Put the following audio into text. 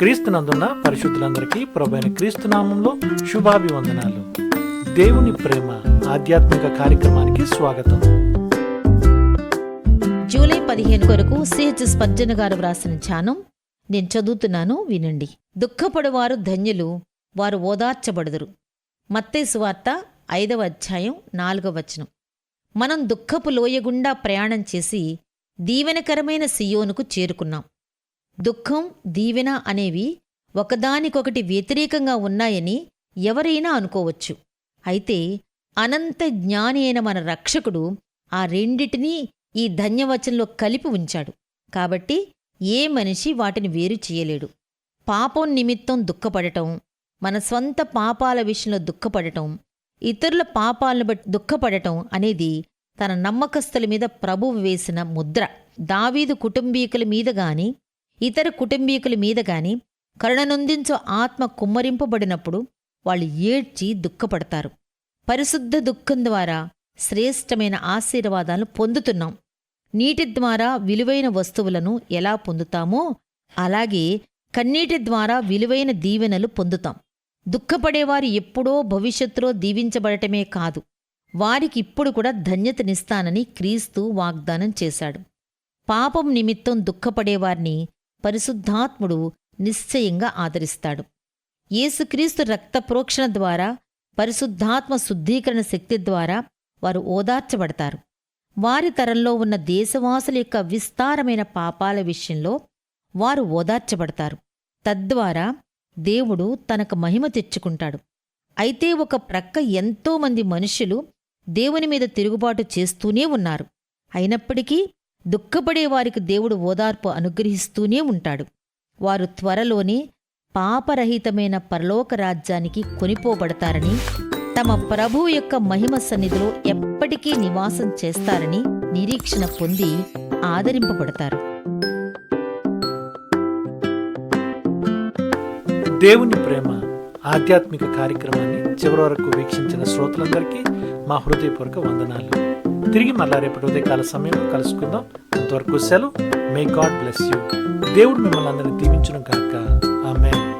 క్రీస్తునందున్న పరిశుద్ధులందరికీ ప్రభైన క్రీస్తు నామంలో శుభాభివందనాలు. దేవుని ప్రేమ ఆధ్యాత్మిక కార్యక్రమానికి స్వాగతం. జూలై పదిహేను కొరకు సిహెచ్ స్పర్జన గారు వ్రాసిన ధ్యానం నేను చదువుతున్నాను వినండి. దుఃఖపడువారు ధన్యులు వారు ఓదార్చబడదురు. మత్తేసు వార్త ఐదవ అధ్యాయం నాలుగవ వచనం. మనం దుఃఖపు లోయగుండా ప్రయాణం చేసి దీవెనకరమైన సియోనుకు చేరుకున్నాం. దుఃఖం దీవెన అనేవి ఒకదానికొకటి వ్యతిరేకంగా ఉన్నాయని ఎవరైనా అనుకోవచ్చు. అయితే అనంత జ్ఞాని అయిన మన రక్షకుడు ఆ రెండిటినీ ఈ ధన్యవచనంలో కలిపి ఉంచాడు. కాబట్టి ఏ మనిషి వాటిని వేరు చేయలేడు. పాపం నిమిత్తం దుఃఖపడటం మన స్వంత పాపాల విషయంలో దుఃఖపడటం ఇతరుల పాపాలను బట్టి దుఃఖపడటం అనేది తన నమ్మకస్తుల మీద ప్రభువు వేసిన ముద్ర. దావీదు కుటుంబీకుల మీద గాని ఇతర కుటుంబీకుల మీద గాని కరుణనొందించో ఆత్మ కుమ్మరింపబడినప్పుడు వాళ్ళు ఏడ్చి దుఃఖపడతారు. పరిశుద్ధ దుఃఖం ద్వారా శ్రేష్టమైన ఆశీర్వాదాలను పొందుతున్నాం. నీటి ద్వారా విలువైన వస్తువులను ఎలా పొందుతామో అలాగే కన్నీటి ద్వారా విలువైన దీవెనలు పొందుతాం. దుఃఖపడేవారు ఎప్పుడో భవిష్యత్తులో దీవించబడటమే కాదు. వారికి ఇప్పుడు కూడా ధన్యతనిస్తానని క్రీస్తు వాగ్దానం చేశాడు. పాపం నిమిత్తం దుఃఖపడేవారిని పరిశుద్ధాత్ముడు నిశ్చయంగా ఆదరిస్తాడు. యేసుక్రీస్తు రక్త ప్రోక్షణ ద్వారా పరిశుద్ధాత్మ శుద్ధీకరణ శక్తి ద్వారా వారు ఓదార్చబడతారు. వారి తరంలో ఉన్న దేశవాసుల యొక్క విస్తారమైన పాపాల విషయంలో వారు ఓదార్చబడతారు. తద్వారా దేవుడు తనకు మహిమ తెచ్చుకుంటాడు. అయితే ఒక ప్రక్క ఎంతోమంది మనుషులు దేవుని మీద తిరుగుబాటు చేస్తూనే ఉన్నారు. అయినప్పటికీ దుఃఖపడే వారికి దేవుడు ఓదార్పు అనుగ్రహిస్తూనే ఉంటాడు. వారు త్వరలోనే పాపరహితమైన పరలోక రాజ్యానికి కొనిపోబడతారని తమ ప్రభువు యొక్క మహిమ సన్నిధిలో ఎప్పటికీ నివాసం చేస్తారని నిరీక్షణ పొంది ఆదరింపబడతారు. దేవుని ప్రేమ ఆధ్యాత్మిక కార్యక్రమాన్ని చివరి వరకు వీక్షించిన శ్రోతలందరికీ మా హృదయపూర్వక వందనాలు. తిరిగి మళ్ళా రేపటి ఉదయకాల సమయంలో కలుసుకుందాం. అంతవరకు సెలవు. మే గాడ్ బ్లెస్ యూ దేవుడు మిమ్మల్ని అందరినీ దీవించును కాక ఆమె